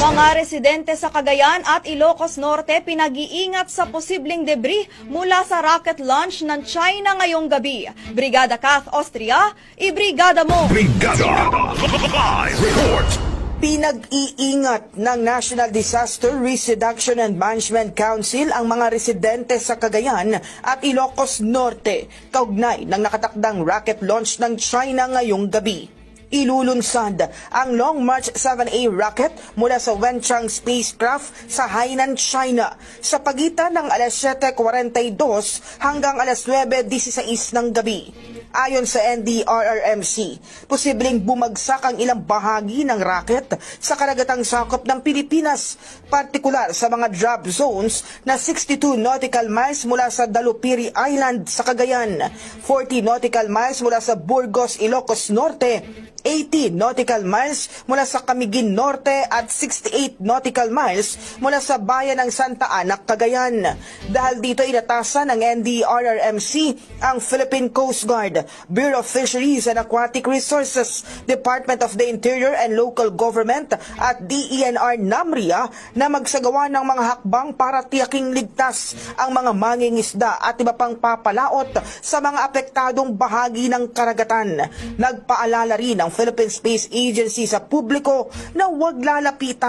Mga residente sa Cagayan at Ilocos Norte pinag-iingat sa posibleng debris mula sa rocket launch ng China ngayong gabi. Brigada Kath Austria, ibrigada mo! Brigada Live Report Pinag-iingat ng National Disaster Risk Reduction and Management Council ang mga residente sa Cagayan at Ilocos Norte kaugnay ng nakatakdang rocket launch ng China ngayong gabi. Ilulunsad ang Long March 7A rocket mula sa Wenchang spacecraft sa Hainan, China sa pagitan ng alas 7.42 hanggang alas 9.16 ng gabi. Ayon sa NDRRMC, posibleng bumagsak ang ilang bahagi ng rocket sa karagatang sakop ng Pilipinas, partikular sa mga drop zones na 62 nautical miles mula sa Dalupiri Island sa Cagayan, 40 nautical miles mula sa Burgos, Ilocos Norte, 80 nautical miles mula sa Camiguin Norte at 68 nautical miles mula sa bayan ng Santa Ana, Cagayan. Dahil dito inatasan ng NDRRMC ang Philippine Coast Guard, Bureau of Fisheries and Aquatic Resources, Department of the Interior and Local Government at DENR NAMRIA na magsagawa ng mga hakbang para tiyaking ligtas ang mga mangingisda at iba pang papalaot sa mga apektadong bahagi ng karagatan. Nagpaalala rin ang Philippine Space Agency sa publiko na huwag lalapitan